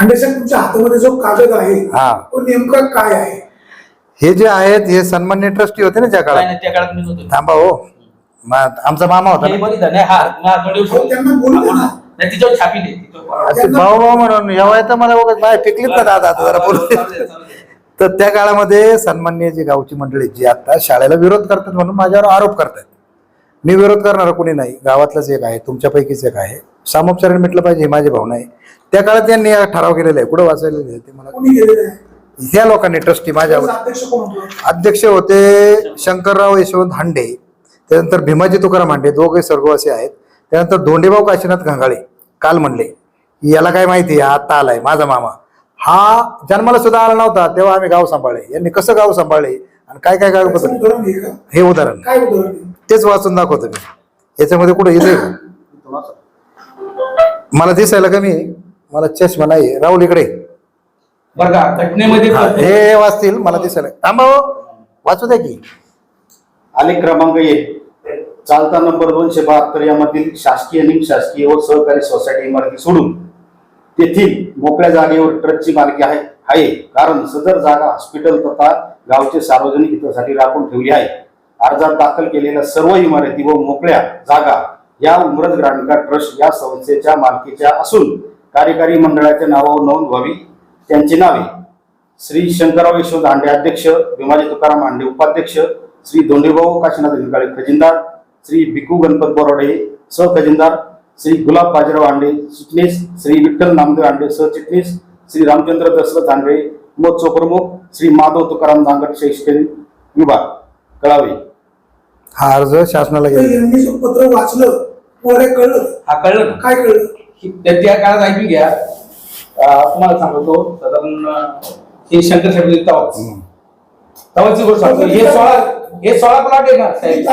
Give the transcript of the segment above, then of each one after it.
खांडेसाहेब तुमच्या हातामध्ये जो कागद आहे हा तो नेमका काय आहे हे जे आहेत हे सन्मान्य ट्रस्टी होते ना त्या काळात नाही, त्या काळात मीच होतो थांबा हो मा- आमचा मामा होता हे ना. बघितलं नाही हा मला थोडी अहो, त्यांना बोलू दे ना. नाही तिच्यावर छापी दे तिच्यावर असे भाऊ भाऊ म्हणून एवढा तर मला बघत नाही पिकलीत ना दादा आता जरा बोलू दे. चालू दे, चालू दे. तर त्या काळामध्ये सन्मान्य जी गावची मंडळी जी आता शाळेला विरोध करतात म्हणून माझ्यावर आरोप करतात मी विरोध करणार कोणी नाही गावातलाच एक आहे तुमच्यापैकीच एक आहे. सामोपचाराने म्हटलं पाहिजे ही माझी भावना आहे. त्या काळात त्यांनी हा ठराव केलेला आहे. कुठं वाचायला आहे ते मला ह्या लोकांनी ट्रस्टी माझ्यावर. अध्यक्ष होतो? अध्यक्ष होते शंकरराव यशवंत हांडे त्यानंतर भीमाजी तुकाराम हांडे दोघे स्वर्गवासी आहेत. त्यानंतर धोंडेभाऊ काशीनाथ घांगाळे काल म्हणले याला काय माहिती आहे? आता आलाय माझा मामा. हा जन्माला सुद्धा आला नव्हता तेव्हा आम्ही गाव सांभाळले. यांनी कसं गाव सांभाळले? आणि काय काय कागदपत्र उदाहरण आहे का? हे उदाहरण. काय उदाहरण आहे? तेच वाचून दाखवतो मी. याच्यामध्ये कुठं येते मला दिसायला कमी आहे. मला चष्मा नाही राहुल इकडे. बरं का? घटनेमध्ये हा, हे हे वाचतील. मला दिसायला. थांबा हो. वाचू द्या की. आलेख क्रमांक एक. चालता नंबर दोनशे बहात्तर यामधील शासकीय निमशासकीय व सहकारी सोसायटी इमारती सोडून तेथील मोकळ्या जागेवर ट्रकची मालकी आहे. आहे. कारण सदर जागा हॉस्पिटल तथा गावचे सार्वजनिक हितासाठी राखून ठेवली आहे. अर्जात दाखल केलेल्या सर्व इमारती व मोकळ्या जागा या उमरज ग्रामीण ट्रस्ट या संस्थेच्या मालकीच्या असून कार्यकारी मंडळाच्या नावावर नोंद व्हावी. त्यांची नावे श्री शंकरराव यशवंत हांडे अध्यक्ष भीमाजी तुकाराम हांडे उपाध्यक्ष श्री धोंडेभाऊ काशीनाथ निकाळे खजिनदार श्री भिकू गणपत बोराडे सहखजिनदार श्री गुलाब बाजीराव हांडे चिटणीस श्री विठ्ठल नामदेव हांडे सहचिटणीस श्री रामचंद्र दशरथ हांडे महोत्सव प्रमुख श्री माधव तुकाराम दांगट शैक्षणिक विभाग कळावे. हा अर्ज शासनाला गेला पत्र वाचलं हे कळलं. हा कळलं ना? काय कळलं? की त्या काळात ऐकून घ्या. अं, तुम्हाला सांगतो साधारण अं, हे शंकर साहेब तवाच तवाची गोष्ट सांगतो हे सोळा हे सोळा प्लॉट आहे ना साहेब?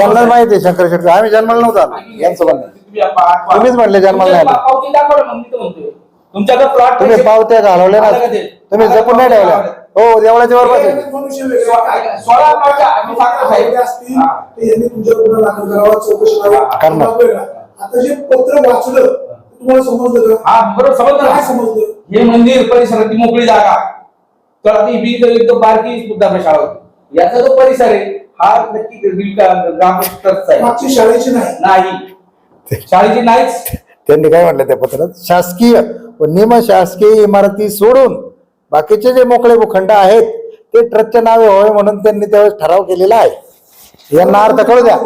यांना माहिती आहे शंकर शेट्टी. आम्ही जन्माला नव्हतो यांचं म्हणणं. तुम्ही आप- आप- तुम्हीच म्हणले जन्माला नाही आले. पावती दाखवा ना, मग मी तर म्हणतोय. तुमच्याकडे प्लॉट तुम्ही पावत्या घालवल्या ना? तुम्ही जपून नाही ठेवल्या? हो देवळाच्या वर सोळा- प्लॉट आम्ही साहेब असतील. ते यांनी तुमच्या गुन्हा दाखल करावा चौकशी करावी. करणार. वेगळा. आता जे पत्र वाचलं तुम्हाला समजलं का? हा बरोबर समजलं. काय ना? समजलं? हे मंदिर परिसराची मोकळी जागा. तर ही बी एकदम बारकी शाळा होती. याचा जो परिसर आहे हा नक्की ग्राम ट्रस्टचा आहे. मागची शाळेची नाही. नाही. शाळेची नाहीच. त्यांनी काय म्हटलं त्या पत्रात? शासकीय व निम शासकीय इमारती सोडून बाकीचे जे मोकळे भूखंड आहेत ते ट्रस्टच्या नावे व्हावे म्हणून त्यांनी त्यावेळेस ठराव केलेला आहे. यांना अर्थ कळू द्या.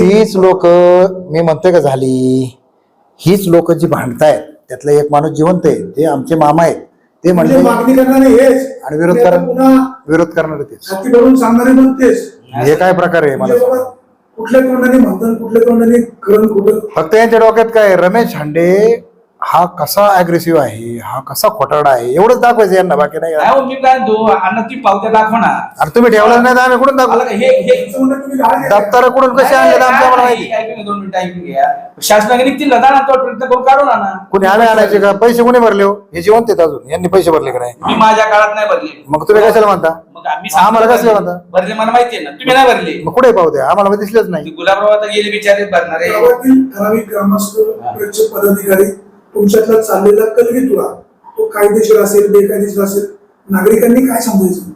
तीच लोक मी म्हणतोय का झाली? हीच लोक जी भांडतायत त्यातला एक माणूस जिवंत आहे ते आमचे मामा आहेत. ते म्हणजे मागणी करणारे हेच. आणि विरोध करा- विरोध करणार तेच. छाती भरून सांगणारे पण तेच. हे काय प्रकार आहे मला म्हणजे. कुठल्या तोंडाने म्हणतात कुठल्या तोंडाने करण कुठं? फक्त यांच्या डोक्यात काय रमेश हांडे हा कसा अग्रेसिव्ह आहे? हा कसा खोटारडा आहे? एवढंच दाखवायचं यांना बाकी नाही. नाही हो, मी काय दो अण्णा ती पावत्या दाखव ना. अरे तुम्ही ठेवलं नाही तर आम्ही कुठून दाखवू? मला हे हे. दप्तर कुठून कसे आणले तर आमच्या आम्हाला माहिती? ऐकून घ्या, दोन मिनिटं ऐकून घ्या. शासनाने निघतील ना ना तो प्रयत्न करून काढून आणा. कुणी आम्ही आणायचे का? पैसे कोणी भरले हो? हे जिवंत आहेत अजून. यांनी पैसे भरले का नाही? मी माझ्या काळात नाही भरले. मग तुम्ही कशाला म्हणता? मग आम्ही सांगतो आम्हाला कसं. म्हणता? भरले मला माहिती आहे ना. तुम्ही नाही भरले. मग कुठे पाहू द्या आम्हाला दिसलेच नाही. ती गुलाबराव आता गेले बिचारे भरणारे. गावातील ठराविक ग्रामस्थ पदाधिकारी तुमच्यातला चाललेला कलगीतुरा तो कायदेशीर असेल बेकायदेशीर असेल नागरिकांनी काय समजायचं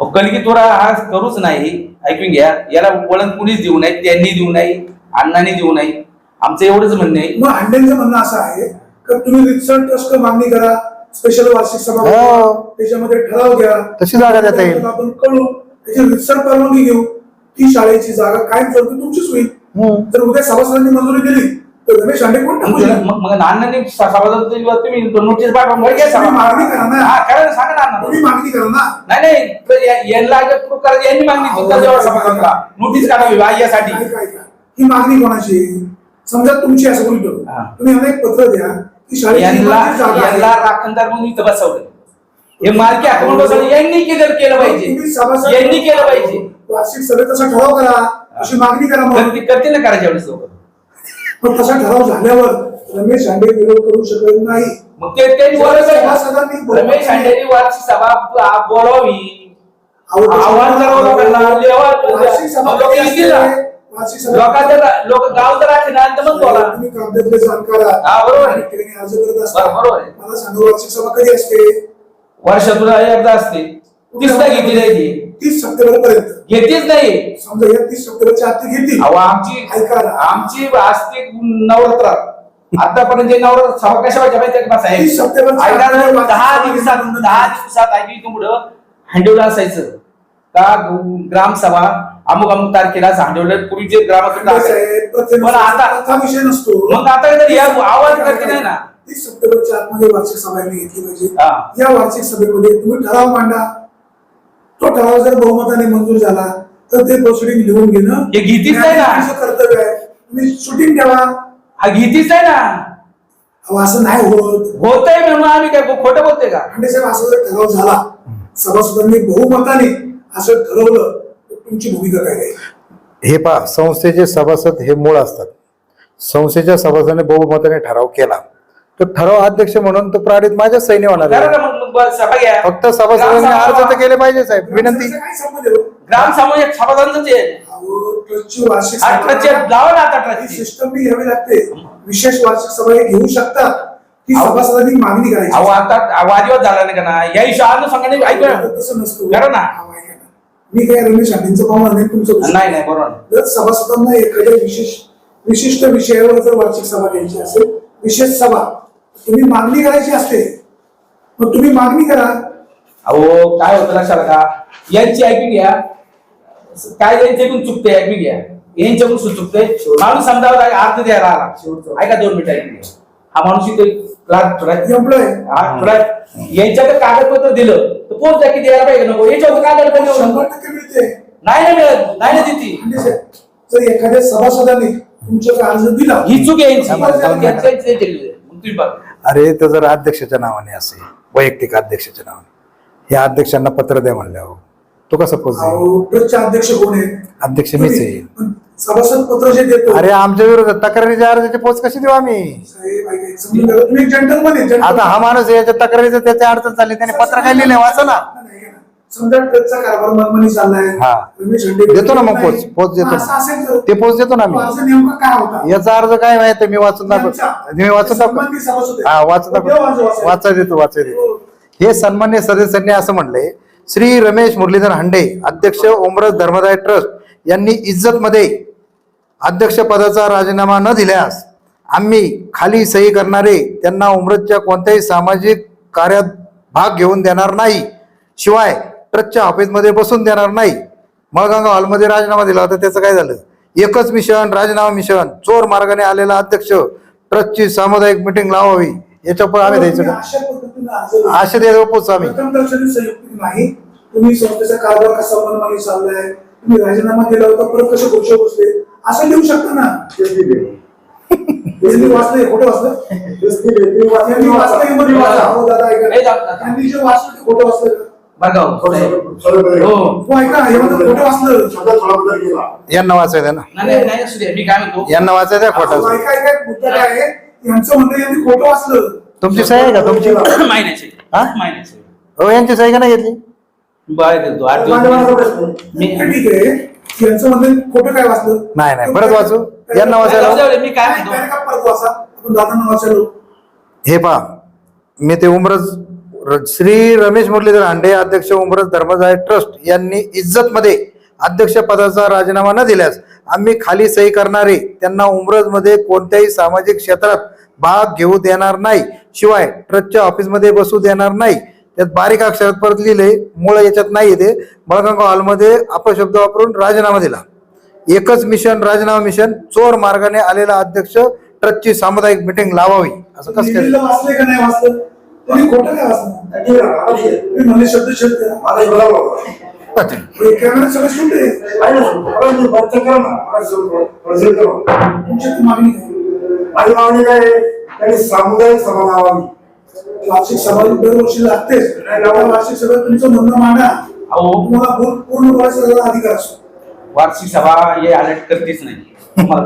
कलगी थोडा हा करूच नाही ऐकून घ्या याला वळण कुणीच देऊ नये त्यांनी देऊ नये अण्णांनी देऊ नये आमचं एवढंच म्हणणं आहे मग अंड्यांचं म्हणणं असं आहे की तुम्ही रितसर ट्रस्ट मागणी करा स्पेशल वार्षिक सभा हो. त्याच्यामध्ये ठराव घ्या तशी जागा देता येईल. आपण कळू त्याची रितसर परवानगी घेऊ ती शाळेची जागा कायम स्वरूपी तुमचीच होईल हम्म. जर उद्या सभासदांनी मंजुरी दिली तर रमेश अंडे कोण टाकू? मग सभासद तुम्ही नोटीस पाठवा भर घ्या तुम्ही. मागणी करा ना. हा करा ना, सांगा. तुम्ही मागणी करा ना नाही नाही तर या- यांना proof करायचं यांनी मागणी तुमचा जेव्हा सभासदला नोटीस काढावी बा यासाठी ही मागणी कोणाची आहे? समजा तुमची असं बोलतो हा. तुम्ही यांना एक पत्र द्या की शाळेची यांना इमारती जागा यांना आहे. राखणदार म्हणून इथं बसवलं हे मालकी अकाउंट बसवलं यांनी केलं केलं तुम्ही पाहिजे यांनी केलं पाहिजे वार्षिक सभेत तसा ठराव करा अशी मागणी करा मग करतील ना करायच्या वेळेस लोक पण तसा ठराव झाल्यावर रमेश अंडे विरोध करू शकत नाही मग ते त्यांनी बोलायचं सभासदांनी आहे. रमेश वार्षिक सभा बोलावी आव्हान करावं लोकांना, लेवा- वार्षिक सभा लोक कधी येतील असते? ना. वार्षिक सभा लोकांचं लोक गाव जर राहते ना तर मग बोला तुम्ही कामकाजातले जाणकार आहात. हा, बरोबर आहे. अनेक ठिकाणी अर्ज करत असता बरोबर, बरोबर आहे. मला सांगा वार्षिक सभा कधी असते वर्षातून एकदा असते तीसदा घेतली नाही ती तीस सप्टेंबर पर्यंत घेतीच नाही. समजा या तीस सप्टेंबरच्या आत घेतली. अहो आमची ऐका ना. आमची असते नवरात्रात आतापर्यंत जे नवरात्र सभा कशा व्हायच्या माहिती का साहेब? तीस सप्टेंबरच्या ऐका ना, आत दहा दिवसात दहा दिवसात पुढं हँडोला असायचं. का ग्रामसभा? अमुक अमुक तारखेला हांडवलं पूर्वीचे ग्रामसभा साहेब, प्रथम पण आता प्रथा विषय नसतो. मग आता या आवाज करते नाही ना. तीस सप्टेंबरच्या आतमध्ये वार्षिक सभा यांनी घेतली पाहिजे. हा. या वार्षिक सभेमध्ये तुम्ही ठराव मांडा. तो ठराव जर बहुमताने मंजूर झाला तर ते प्रोसिडिंग लिहून घेणं हे घेतीच नाही ना. तुमचं कर्तव्य आहे. तुम्ही शूटिंग ठेवा. हा घेतीच आहे ना? अहो, असं नाही होत. होतंय म्हणून आम्ही काय खोटं बोलतोय का? खंडे साहेब असं जर ठराव झाला सभासदांनी बहुमताने असं ठरवलं तर तुमची भूमिका काय आहे? हे पहा संस्थेचे सभासद हे मूळ असतात. संस्थेच्या सभासदाने बहुमताने ठराव केला. तो ठराव अध्यक्ष म्हणून तो प्राडित माझ्या सैन्य होणार करा आहे. ना मग मग सभा घ्या फक्त सभासदांनी अर्ज तर केले पाहिजे साहेब विनंती त्याचा काय संबंध आहे हो? ग्राम सामाजिक सभासदांच आहे अहो, ट्रस्टची वार्षिक हा, सभा- ट्रस्टची लावा ना आता ही ट्रस्टची. सिस्टम बी घ्यावी लागते विशेष वार्षिक सभा हे घेऊ शकतात ही अहो. सभासदांनी मागणी करायची अहो आता वादविवाद झाला नाही का ना या हिशोबानं सांगा ऐकू ना तसं नसतं करा ना. अहो, ऐका ना. मी काय रमेश हांडेंचं पाहणार नाही तुमचं दुसरं. नाही नाही बरोबर जर सभासदांना एखाद्या विशेष विशिष्ट विषयावर जर वार्षिक सभा घ्यायची असेल विशेष सभा तुम्ही मागणी करायची असते मग तुम्ही मागणी करा. अहो काय होतं लक्षात का यांची ऐकून घ्या. काय यांच्याकडून चुकते ऐकून घ्या. यांच्याकडून सु- चुकते माणूस समजा अर्थ द्यायला आला ऐका दोन मिनिटं ऐकून घ्या. हा माणूस इथे थोडा. थोडा. यांच्याकडे कागदपत्र दिलं तर पोच की द्यायला पाहिजे नको? याच्यावर कागदपत्र शंभर टक्के मिळते. नाही ना मिळत. नाही ना देती जर एखाद्या सभासदाने तुमच्याकडे अर्ज दिला ही चूक आहे अरे तो जर अध्यक्षाच्या नावाने असेल वैयक्तिक अध्यक्षाच्या नावाने. या अध्यक्षांना पत्र द्या म्हणल्यावर तो कसं पोच अध्यक्ष कोण आहे अध्यक्ष मीच आहे. पण सभासद पत्र जे देतो. अरे आमच्या विरोधात तक्रारीच्या अर्जाची पोच कशी देऊ आम्ही? आता हा माणूस आहे, याच्या तक्रारीचं त्याच्या अडचण चालली त्याने पत्र काय लिहिलंय? वाचा ना. समजा ट्रस्टचा कारभार मनमानी चाललाय हा. रमेश हंडे देतो ना मग. पोच, पोच देतो मग असं ना. असेल तर ते पोच देतो ना तो आम्ही अर्ज नेमका काय होता याचा अर्ज काय माहिती मी वाचून दाखवतो यांच्या- मी वाचून दाखवतो संबंधित सभासद आहे. हा वाचून तो देव अर्ज दाखवतो वाचायला. वाचा देतो वाचा देतो हो. हे सन्मान्य सदस्यांनी असं म्हणलंय श्री रमेश मुरलीधर हांडे अध्यक्ष ओमरस धर्मदाय ट्रस्ट यांनी इज्जत मध्ये अध्यक्ष पदाचा राजीनामा न दिल्यास आम्ही खाली सही करणारे त्यांना उमरतच्या कोणत्याही सामाजिक कार्यात भाग घेऊन देणार नाही शिवाय ट्रस्टच्या ऑफिसमध्ये बसून देणार नाही. मळगाव हॉलमध्ये राजीनामा दिला होता त्याचं काय झालं? एकच मिशन राजीनामा मिशन. चोर मार्गाने आलेला अध्यक्ष ट्रस्टची सामुदायिक मिटिंग लावावी. याच्यापुढे आम्ही द्यायचं. असे द्यायला पोच आम्ही. राजीनामा केला होता परत कसे गोष्ट बसले? असं लिहू शकता ना? खोटं वाचलं. त्यांनी जे वाचलं ते खोटं वाचलं हो. हो हो हे यांना वाचायचं ना? नाही नाही, नाही असू दे मी काय म्हणतो? यांना वाचायचं अहो, खोटं तुमची सही आहे का? तुमची महिन्याचे हा? हो यांची सही का नाही घेतली? हे नाही, नाही, परत वाचू. यांना वाचायला- हे पहा मी ते उमरज र- श्री रमेश मुरलीधर हांडे अध्यक्ष उमरस धर्मदाय ट्रस्ट यांनी इज्जत मध्ये अध्यक्ष पदाचा राजीनामा न दिल्यास आम्ही खाली सही करणारे त्यांना उमरजमध्ये कोणत्याही सामाजिक क्षेत्रात भाग घेऊ देणार नाही शिवाय ट्रस्टच्या ऑफिसमध्ये बसू देणार नाही. त्यात बारीक अक्षरात परत लिहिले मूळ याच्यात नाही ते बळगंगा हॉलमध्ये अपशब्द वापरून राजीनामा दिला. एकच मिशन राजीनामा मिशन चोर मार्गाने आलेला अध्यक्ष ट्रस्टची सामुदायिक मिटिंग लावावी. असं कसं खोटं काय म्हणले शब्द शब्द कॅमेरा सगळं शुद्ध तुमची ती मागणी काय सामुदायिक सभा लावावी. वार्षिक सभा दरवर्षी लागतेच. वार्षिक सभा तुमचं म्हणणं मांडा. अहो. तुम्हाला पूर्ण- अधिकार असतो. वार्षिक सभा हे अलर्ट करतेच नाही.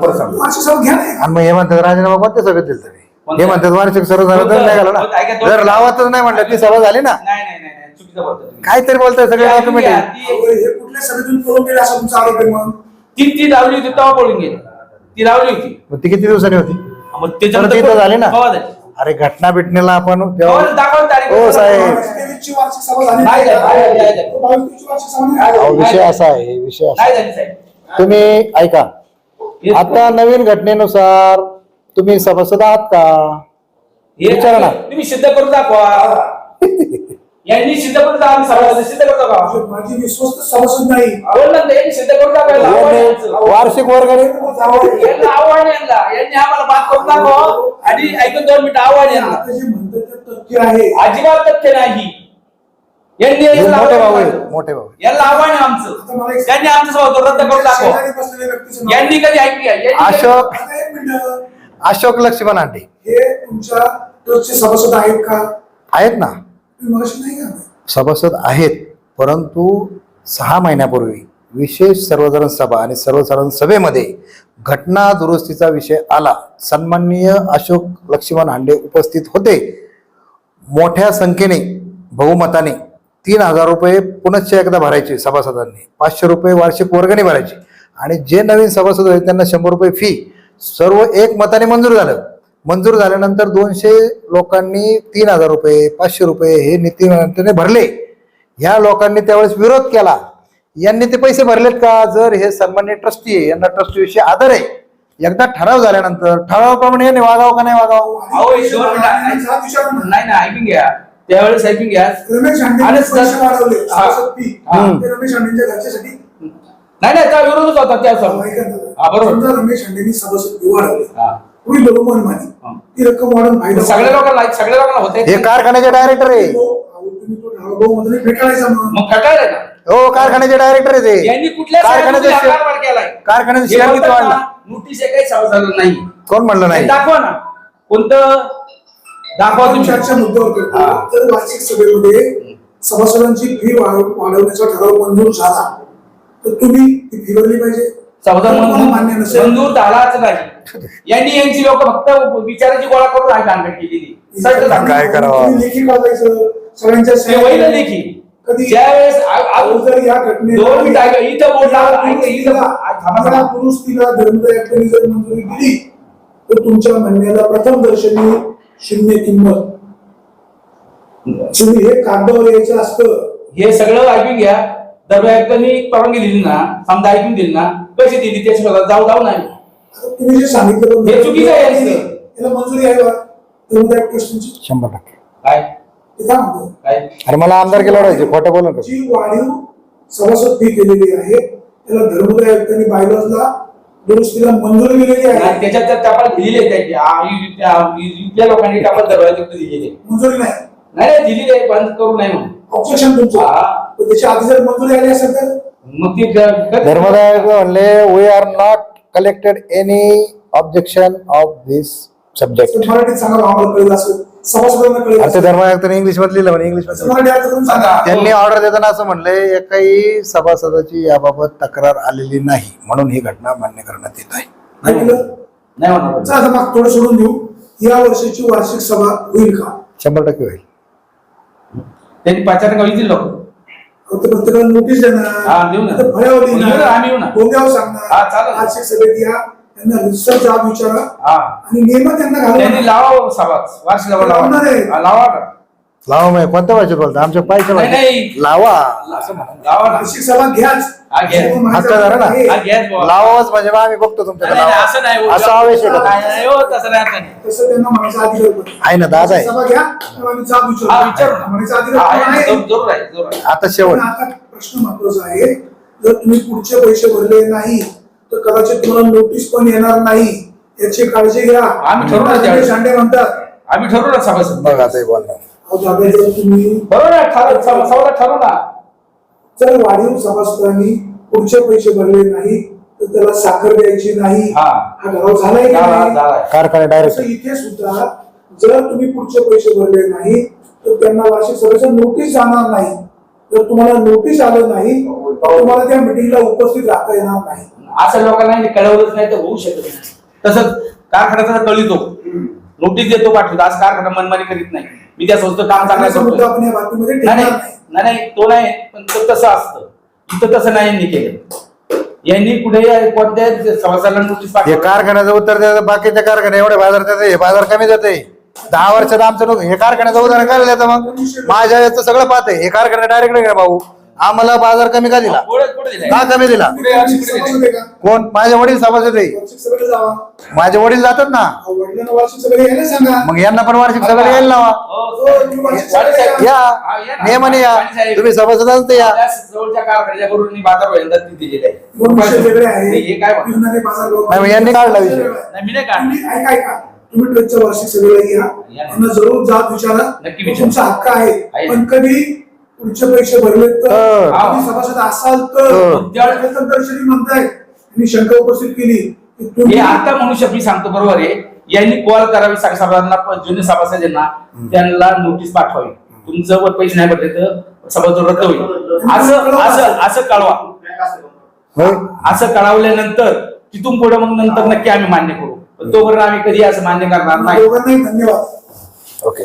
परत सांगतो. वार्षिक सभा घ्या नाही आणि मग हे म्हणतात राजीनामा कोणत्या सभेत दिल तरी हे म्हणतात वार्षिक सर्व झालं तर नाही घाला ना? जर लावतच नाही म्हणलं ती सभा झाली ना? नाही नाही नाही नाही, चुकीचं बोलतो तुम्ही. काहीतरी बोलताय सगळे ऑटोमॅटिक हे कुठल्या सभेतून पळून गेले असा तुमचा आरोप आहे मग? ती ती लावली होती तेव्हा पळून गेली. ती लावली होती. मग ती किती दिवसांनी होती? मग परत इथं झाली ना? झाली? अरे घटना बिटणीला आपण दाखवा तारीख. हो, साहेब. तेवीसची वार्षिक सभा झाली. नाही झाली, नाही झाली, नाही. झाली. बावीसची वार्षिक सभा नाही. अहो, झाली. विषय असा आहे विषय असा नाही आहे. झाली साहेब तुम्ही ऐका. हे- आता नवीन घटनेनुसार तुम्ही सभासद आहात का? हे- विचारा ना. तुम्ही सिद्ध करून दाखवा. यांनी सिद्ध करून दाखवा आम्ही सभासद सिद्ध करून दाखवा. म्हणजे माझी विश्वस्त सभासद नाही बोल ना यांनी सिद्ध करून दाखवायला आव्हान आहे यांनी. वार्षिक यांना आव्हान आहे यांना. यांनी आम्हाला बात करून दाखवा. आणि ऐकून दोन मिनिटं आव्हान आहे यांना. आता जे म्हणतात ते तथ्य आहे. अजिबात तथ्य नाही. यांनी हे यांना मोठे आव्हान भाऊ आहे. आहे. मोठे भाऊ यांना आव्हान आहे आता आमचं एक- त्यांनी आमचं सभासद रद्द करून दाखवा. शेजारी बसलेल्या व्यक्तीचं नाव- यांनी कधी ऐकली? आहे? यांनी कधी- अशोक आता एक मिनिट. अशोक लक्ष्मण आंटे हे तुमच्या ट्रस्टचे सभासद आहेत का? आहेत ना. सभासद आहेत परंतु सहा महिन्यापूर्वी विशेष सर्वसाधारण सभा आणि सर्वसाधारण सभेमध्ये घटना दुरुस्तीचा विषय आला. सन्माननीय अशोक लक्ष्मण हांडे उपस्थित होते. मोठ्या संख्येने बहुमताने तीन हजार रुपये पुनश्च एकदा भरायचे सभासदांनी. पाचशे रुपये वार्षिक वर्गणी भरायची. आणि जे नवीन सभासद होते त्यांना शंभर रुपये फी सर्व एक मताने मंजूर झालं. मंजूर झाल्यानंतर दोनशे लोकांनी तीन हजार रुपये पाचशे रुपये हे नीतिमंत्र्याने भरले. ह्या लोकांनी त्यावेळेस विरोध केला. यांनी ते पैसे भरलेत का? जर हे सन्मान्य ट्रस्टी आहे यांना ट्रस्टी विषयी आदर आहे. एकदा ठराव झाल्यानंतर ठरावाप्रमाणे यांनी वागावं का नाही वागावं? ना. नाही ना ऐकून घ्या. त्यावेळेस ऐकून घ्या. रमेश नाही नाही त्या विरोधच होता त्या. हा, बरोबर. समजा रमेश हांडेंनी सभासद मानी. ती रक्कम वाढून फायदा सगळ्या लोकांना सगळ्या लोकांना होते हे कारखान्याचे डायरेक्टर आहे. तुम्ही तो ढाळभाऊ फेटाळायचा मग ना हो कारखान्याचे डायरेक्टर आहे ते. यांनी कुठल्या कारखान्याचे साहेबांनी शे- कारभार केलाय? कारखान्याचे हे शेअर किती बोलतात वाढला? ना, नोटीस काही सभासद नाही. कोण म्हणलं हे नाही दाखवा ना. कोणतं? दाखवा आपण तुम्ही. चर्चा मुद्द्यावर करतो. हा. वार्षिक सभेमध्ये सभासदांची फी वाढ- वाढवण्याचा ठराव मंजूर झाला. तर तुम्ही ती फी भरली पाहिजे मान्य मंजूर नसेल. मंजूर झालाच नाही यांनी यांची लोक फक्त विचाराची गोळा करून आहे केलेली. काय करावं? तुम्ही लेखी सगळ्यांच्या ते होईल लेखी. कधी अहो, जर या घटनेला दोन मिनिटं ऐका, इथं बोर्ड लावला ऐका, इथं दुरुस्तीला- आ, थांबा, या थांबा. दुरुस्तीला धर्मदायकांनी जर मंजुरी दिली तर तुमच्या म्हणण्याला प्रथम दर्शनी शून्य किंमत. तुम्ही हे कागदावर यायचं असतं. हे सगळं ऐकून घ्या. दरबारनी परवानगी दिली ना समजा ऐकून दिली ना कशी दिली त्याच्या शोधात जाऊ जाऊ नाही. तुम्ही जे सांगितलं हे चुकीचं आहे यांचं. याला मंजुरी आहे का धर्मदायक ट्रस्टची शंभर टक्के. काय? ते काय म्हणतो? काय? अरे मला आमदार केलं ओढायचे खोटं बोलू नका. जी वाढीव सभासद फी केलेली आहे त्याला धर्मदाय आयुक्तांनी बायलॉजला दुरुस्तीला मंजुरी दिलेली आहे. त्याच्यात तर टपाल दिलेली आहे त्यांची आ, त्या- इथल्या लोकांनी टपाल दरवाजा दिलेली आहे. मंजुरी नाही. नाही नाही, दिलेली आहे बंद करू नाही म्हणून. ऑब्जेक्शन तुमचं. हा. पण त्याच्या आधी जर मंजुरी आली असेल तर? मग ती ग- ग- धर्मदाय म्हणले we are not collected any objection of this subject तर मराठीत सांगा आम्हाला कळेल असं सभासदांना कळेल आता असं. धर्मदाय इंग्लिशमध्ये लिहिलं म्हणे इंग्लिशमध्ये मराठी अर्थ करून सांगा. त्यांनी ऑर्डर देताना असं म्हणलंय एकाही सभासदाची याबाबत तक्रार आलेली नाही. म्हणून ही घटना मान्य करण्यात येत आहे. ऐकलं नाही म्हणणार चला आता मग थोडं सोडून देऊ. या वर्षीची वार्षिक सभा होईल का? शंभर टक्के होईल. त्यांनी पाचार कळीतील लोक अहो, ते प्रत्येकाला नोटीस देणार. हा, देऊ ना. ना, आम्ही येऊ ना. गोंद्यावर हा, सांगणार चालेल. वार्षिक सभेत या. त्यांना रिसर जाब विचारा. हा. आणि नेमक त्यांना त्यांनी घालून लावा सभा वार्षिक लावा लावणार आहे. हा, लावा का लावा मग कोणत्या भाषेत बोलता आमच्या नाही, नाही. लावा लावा वार्षिक सभा घ्याच हा, घ्या. धरा ना. हा, घ्या बुवा. लावाच म्हणजे मग आम्ही बघतो नाही, तुमच्याकडे नाही, लावा. असं नाही असं आवेश आहे का? नाही, नाही, हो, तसं नाही, असं नाही. तसं त्यांना म्हणायचा अधिकार पण आहे ना, दादा आहे. सभा घ्या तेव्हा आम्ही जाब विचारू हा विचारू ना. म्हणायचा हा, अधिकार पण आहे, आहे. जरूर जरूर आहे जरूर आहे आता पण शेवट आता प्रश्न महत्त्वाचा आहे जर तुम्ही पुढचे पैसे भरले नाही तर कदाचित तुम्हाला नोटीस पण येणार नाही याची काळजी घ्या आम्ही ठरवू ना त्यावेळेस. म्हणतात आम्ही ठरवू ना सभासद बघ आता हे बोलणार जर तुम्ही बरोबर आहे ठरव सभा- सभाला ठरवू ना. जर वाढीव सभासदांनी पुढचे पैसे भरले नाही तर त्याला साखर द्यायची नाही. हा. हा ठराव झालाय की झाला नाही? झालाय. कारखाना तसं डायरेक्ट इथे सुद्धा जर तुम्ही पुढचे पैसे भरले नाही तर त्यांना वार्षिक सभेचं नोटीस जाणार नाही. जर तुम्हाला नोटीस आलं नाही तर तुम्हाला त्या मिटिंगला उपस्थित राहता येणार नाही. असं लोकांना हे कळवलंच नाही तर होऊ शकत नाही. तसंच कारखान्याचा कळीतो. नोटीस देतो पाठवतो. आज कारखाना मनमानी करीत नाही. मी त्या संस्थेत काम चांगलं करतो आपण या बातमीमध्ये नाही तो नाही पण तो तसं असतं. इथं तसं नाही यांनी केलं. यांनी कुठे कोणत्या सभासदांना नोटीस हे कारखान्याचं उत्तर द्यायचं बाकीच्या कारखाने एवढे बाजार देते हे बाजार कमी जाते दहा वर्षात आमचं हे कारखान्याचं उदाहरण काय मग. माझ्या याचं सगळं पाहते हे कारखाना डायरेक्ट नाही भाऊ? आम्हाला बाजार कमी का दिला. का कमी दिला? कोण? माझे वडील सभासद आहे माझे वडील जातात ना. मग यांना पण वार्षिक सभेला यायला लावा हो, हो, सभेला या. नियमाने या. तुम्ही सभासदांच या. हे यांनी काढला विषय. नाही, मी नाही काढला. तुम्ही ट्रेडच्या वार्षिक सभेला या. त्यांना जरूर जाब विचारा. तुमचा हक्क आहे. आहे. पण कधी पुढचे पैसे भरले तर सभासद असाल तर. त्यावेळेस दर्शनी म्हणताय. त्यांनी शंका उपस्थित केली. हे आता मनुष्य मी सांगतो बरोबर आहे? यांनी कॉल करावी सभासदांना जुने सभासद यांना त्यांना नोटीस पाठवावी. तुमचं वर पैसे नाही भरले तर सभासद रद्द होईल. असं असं असं कळवा. होय असं कळवल्यानंतर तिथून पुढे मग नंतर नक्की आम्ही मान्य करू. तोपर्यंत आम्ही कधी असं मान्य करणार नाही. धन्यवाद. ओके